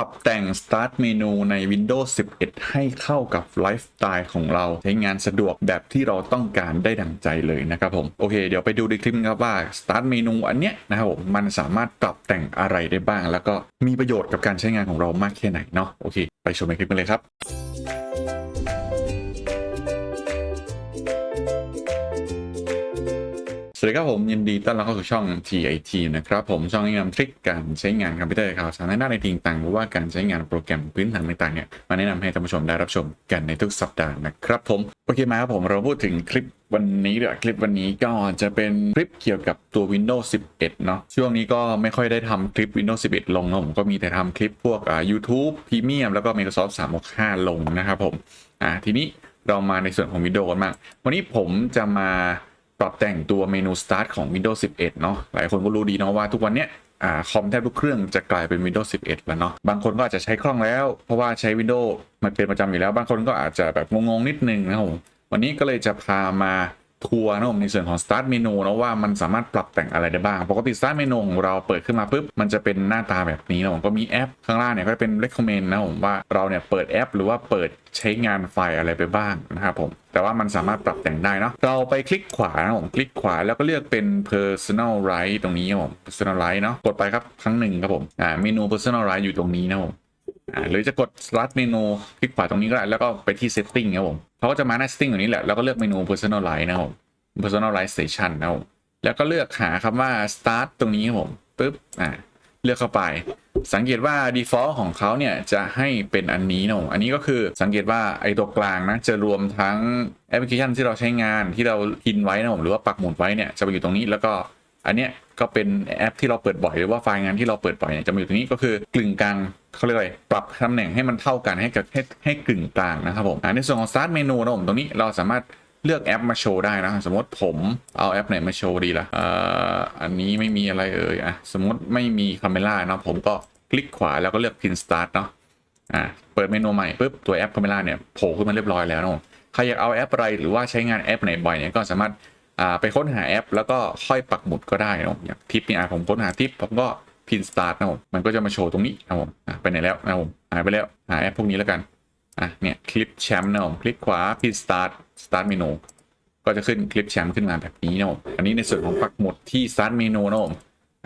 รับแต่ง Start เมนูใน Windows 11 ให้เข้ากับไลฟ์สไตล์ของเรา ใช้งานสะดวกแบบที่เราต้องการได้ดังใจเลยนะครับผม โอเค เดี๋ยวไปดูในคลิปครับว่า Start เมนูอันเนี้ยนะครับผม มันสามารถปรับแต่งอะไรได้บ้าง แล้วก็มีประโยชน์กับการใช้งานของเรามากแค่ไหนเนาะโอเค ไปชมในคลิปกันเลยครับ สวัสดีครับผมยินดีต้อนรับเข้าสู่ช่อง TIT นะครับผมช่องแนะนำทริคการใช้งานคอมพิวเตอร์ข่าวสารในด้าในทิงต่างหรือว่าการใช้งานโปรแกรมพื้นฐานต่างๆเนี่ยมาแนะนำให้ท่านผู้ชมได้รับชมกันในทุกสัปดาห์นะครับผมโอเคมาครับผมเราพูดถึงคลิปวันนี้เดี๋ยวคลิปวันนี้ก็จะเป็นคลิปเกี่ยวกับตัว Windows 11 เนาะช่วงนี้ก็ไม่ค่อยได้ทำคลิป Windows 11 ลงนะผมก็มีแต่ทำคลิปพวกอ่า YouTube Premium แล้วก็ Microsoft 365 ลงนะครับผมอ่าทีนี้เรามาในส่วนของ Windows กันบ้างวันนี้ผมจะมา ปรับแต่งตัวเมนู Start ของ Windows 11 เนาะหลายคนก็รู้ดีเนาะว่าทุกวันเนี้ยอ่าคอมแทบทุกเครื่องจะกลายเป็น Windows 11 แล้วเนาะบางคนก็อาจจะใช้คล่องแล้ว เพราะว่าใช้ Windows มันเป็นประจำอยู่แล้ว บางคนก็อาจจะแบบงงๆนิดนึงนะครับวันนี้ก็เลยจะพามา ทัวร์นะผมในส่วนของ Start เมนูนะว่ามันสามารถปรับแต่งอะไรได้บ้าง ปกติ Start เมนูของเราเปิดขึ้นมาปุ๊บมันจะเป็นหน้าตาแบบนี้นะผมก็มีแอปข้างล่างเนี่ยก็จะเป็น recommend นะผมว่าเราเนี่ยเปิดแอป หรือว่าเปิดใช้งานไฟล์อะไรไปบ้างนะครับผมแต่ว่ามันสามารถปรับแต่งได้เนาะเราไปคลิกขวานะผมคลิกขวาแล้วก็เลือกเป็น personalize ตรงนี้ครับผม personalize เนาะกดไปครับครั้งหนึ่งครับผมอ่าเมนู personalize อยู่ตรงนี้นะผม หรือจะกด start เมนูคลิกขวาตรงนี้ก็ได้แล้วก็ไปที่ setting ครับผมเขาก็จะมาหน้า setting ตรงนี้แหละแล้วก็เลือกเมนู personalize นะครับผม Personalize Station นะครับแล้วก็เลือกหาคำว่า start ตรงนี้ครับผมปึ๊บอ่าเลือกเข้าไป สังเกตว่า default ของเขาเนี่ยจะให้เป็นอันนี้นะผมอันนี้ก็คือสังเกตว่าไอ้ตัวกลางนะจะรวมทั้งแอปพลิเคชันที่เราใช้งานที่เราพินไว้นะผมหรือว่าปักหมุดไว้เนี่ยจะไปอยู่ตรงนี้แล้วก็ อันเนี้ยก็เป็นแอปที่เราเปิดบ่อยหรือว่าไฟล์งานที่เราเปิดบ่อยเนี่ยจะมาอยู่ตรงนี้ก็คือกลึงกลางเขาเรียกอะไรปรับตำแหน่งให้มันเท่ากันให้กับให้ให้กลึงกลางนะครับผมอ่าในส่วนของ start เมนูนะผมตรงนี้เราสามารถเลือกแอปมาโชว์ได้นะสมมติผมเอาแอปไหนมาโชว์ดีล่ะเอ่ออันนี้ไม่มีอะไรเอ่ยอะสมมติไม่มีคาเมล่าเนาะผมก็คลิกขวาแล้วก็เลือก pin start เนาะอ่าเปิดเมนูใหม่ปุ๊บตัวแอปคาเมล่าเนี่ยโผล่ขึ้นมาเรียบร้อยแล้วนะใครอยากเอาแอปอะไรหรือว่าใช้งานแอปไหนบ่อยเนี่ยก็สามารถ ไปค้นหาแอป แล้วก็ค่อยปักหมุดก็ได้เนาะอย่างทิปเนี่ยอะผมค้นหาทิปผมก็ pin start นะผมมันก็จะมาโชว์ตรงนี้นะผมอะไปไหนแล้วนะผมหายไปแล้วหาแอปพวกนี้แล้วกันอะเนี่ยคลิปแชมป์นะผมคลิกขวา pin start start เมนูก็จะขึ้นคลิปแชมป์ขึ้นมาแบบนี้นะผมอันนี้ในส่วนของปักหมุดที่ start เมนูนะผม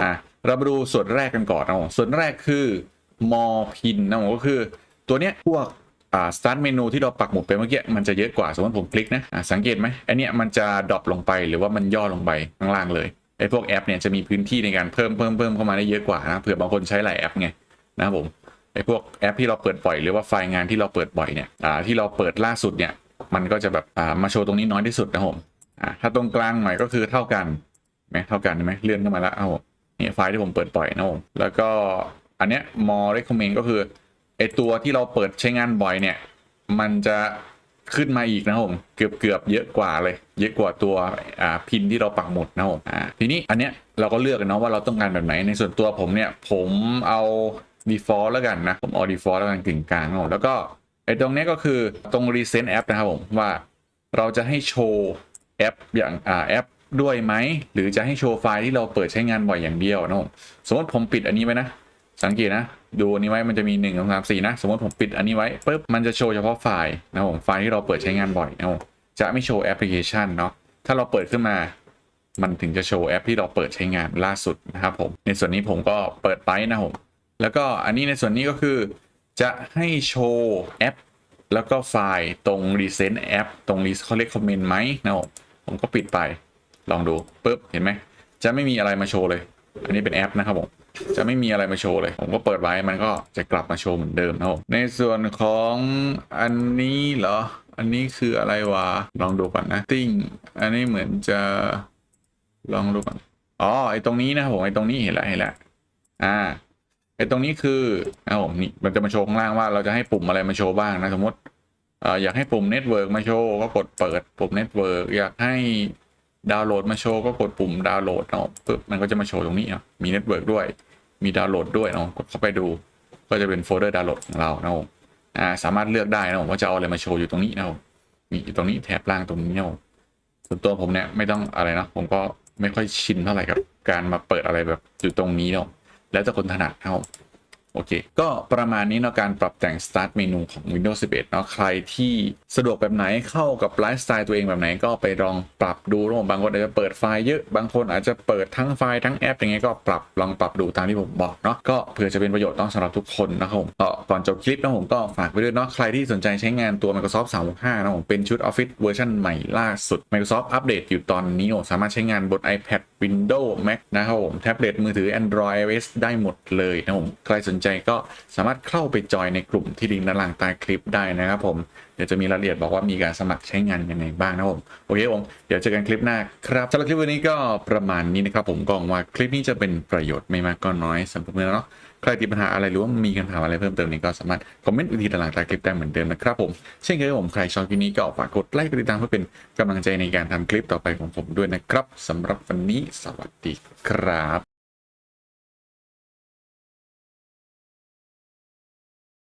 อะเรามาดูส่วนแรกกันก่อนนะผมส่วนแรกคือ more pin นะผมก็คือตัวเนี้ยพวก อ่า start เมนูที่เราปักหมุดไปเมื่อกี้มันจะเยอะกว่า สมมติผมคลิกนะะสังเกตไหมอันเนี้ยมันจะดรอปลงไปหรือว่ามันย่อลงไปข้างล่างเลยไอ้พวกแอปเนี่ยจะมีพื้นที่ในการเพิ่มเพิ่มเพิ่มเข้ามาได้เยอะกว่านะเผื่อบางคนใช้หลายแอปไงนะครับผมไอ้พวกแอปที่เราเปิดบ่อยหรือว่าไฟล์งานที่เราเปิดบ่อยเนี่ยอ่าที่เราเปิดล่าสุดเนี่ยมันก็จะแบบอ่ามาโชว์ตรงนี้น้อยที่สุดนะผมอะถ้าตรงกลางหน่อยก็คือเท่ากันไหมเท่ากันไหมเลื่อนขึ้นมาแล้วเอาเนี่ยไฟล์ที่ผมเปิดปล่อยนะผมแล้วก็อันเนี้ย more recommend ก็คือ ตัวที่เราเปิดใช้งานบ่อยเนี่ย มันจะขึ้นมาอีกนะผมเกือบเกือบเยอะกว่าเลย เยอะกว่าตัวอ่าพินที่เราปักหมุดนะผมอ่าทีนี้อันเนี้ยเราก็เลือกกันเนาะว่าเราต้องการแบบไหนในส่วนตัวผมเนี่ย ผมเอา default แล้วกันนะผมเอา default แล้วกันกึ่งกลางนะผมแล้วก็ไอตรงเนี้ยก็คือตรง recent app นะครับผมว่าเราจะให้โชว์แอปอย่างอ่าแอปด้วยไหมหรือจะให้โชว์ไฟล์ที่เราเปิดใช้งานบ่อยอย่างเดียวนะผมสมมติผมปิดอันนี้ไว้นะ สังเกตนะ ดูอันนี้ไว้มันจะมี1นึ่งสองสามสี่นะ สมมติผมปิดอันนี้ไว้ปุ๊บมันจะโชว์เฉพาะไฟล์นะผมไฟล์ที่เราเปิดใช้งานบ่อยนะผมจะไม่โชว์แอปพลิเคชันเนาะถ้าเราเปิดขึ้นมามันถึงจะโชว์แอปที่เราเปิดใช้งานล่าสุดนะครับผมในส่วนนี้ผมก็เปิดไปนะผมแล้วก็อันนี้ในส่วนนี้ก็คือจะให้โชว์แอป แล้วก็ไฟล์ตรง recent app ตรง list เขาเรียกคอมเมนต์ไหมนะผมผมก็ปิดไปลองดูปุ๊บเห็นไหมจะไม่มีอะไรมาโชว์เลย อันนี้เป็นแอปนะครับผม จะไม่มีอะไรมาโชว์เลย ผมก็เปิดไว้มันก็จะกลับมาโชว์เหมือนเดิมนะครับผมในส่วนของอันนี้เหรอ อันนี้คืออะไรวะ ลองดูก่อนนะติ้งอันนี้เหมือนจะลองดูก่อนอ๋อไอตรงนี้นะผมไอตรงนี้เห็นแล้วเห็นแล้วอ่าไอตรงนี้คือนะครับผมนี่มันจะมาโชว์ข้างล่างว่าเราจะให้ปุ่มอะไรมาโชว์บ้างนะสมมติอ่ออยากให้ปุ่มเน็ตเวิร์กมาโชว์ก็กดเปิดปุ่มเน็ตเวิร์กอยากให้ ดาวน์โหลดมาโชว์ก็กดปุ่มดาวน์โหลดเนาะปึ๊บมันก็จะมาโชว์ตรงนี้เนาะมีเน็ตเวิร์กด้วย มีดาวน์โหลดด้วยเนาะกดเข้าไปดู ก็จะเป็นโฟลเดอร์ดาวน์โหลดของเราเนาะอ่าสามารถเลือกได้นะผมว่าจะเอาอะไรมาโชว์อยู่ตรงนี้เนาะมีอยู่ตรงนี้แถบล่างตรงนี้เนาะส่วนตัวผมเนี่ยไม่ต้องอะไรนะผมก็ไม่ค่อยชินเท่าไหร่กับการมาเปิดอะไรแบบอยู่ตรงนี้เนาะแล้วแต่คนถนัดนะ โอเค ก็ประมาณนี้เนาะการปรับแต่ง start เมนูของ Windows 11 เนาะใครที่สะดวกแบบไหนเข้ากับไลฟ์สไตล์ตัวเองแบบไหนก็ไปลองปรับดูนะผมบางคนอาจจะเปิดไฟล์เยอะ บางคนอาจจะเปิดทั้งไฟล์ทั้งแอปอย่างเงี้ยก็ปรับลองปรับดูตามที่ผมบอกเนาะก็เผื่อจะเป็นประโยชน์ต้องสำหรับทุกคนนะครับผมก็ก่อนจบคลิปนะผมก็ฝากไปด้วยเนาะใครที่สนใจใช้งานตัว Microsoft 365นะผมเป็นชุด Office เวอร์ชันใหม่ล่าสุด Microsoft อัปเดตอยู่ตอนนี้สามารถใช้งานบน iPad Windows Mac นะครับผมแท็บเล็ตมือถือ Android iOS ได้หมดเลยนะผมใครสนใจใจก็สามารถเข้าไปจอยในกลุ่มที่ลิงก์ด้านล่างใต้คลิปได้นะครับผม เดี๋ยวจะมีรายละเอียดบอกว่ามีการสมัครใช้งานยังไงบ้างนะครับผม โอเคผม เดี๋ยวเจอกันคลิปหน้าครับสำหรับคลิปวันนี้ก็ประมาณนี้นะครับผมก็หวังว่าคลิปนี้จะเป็นประโยชน์ไม่มากก็น้อยสำหรับเพื่อนเนาะใครติดปัญหาอะไรหรือว่ามีคำถามอะไรเพิ่มเติมนี้ก็สามารถคอมเมนต์วิธีด้านล่างใต้คลิปได้เหมือนเดิมนะครับผม เช่นเคยครับผมใครชอบคลิปนี้ก็ฝากกดไลค์กดติดตามเพื่อเป็นกำลังใจในการทำคลิปต่อไปของผมด้วยนะครับสำหรับวันนี้สวัสดีครับ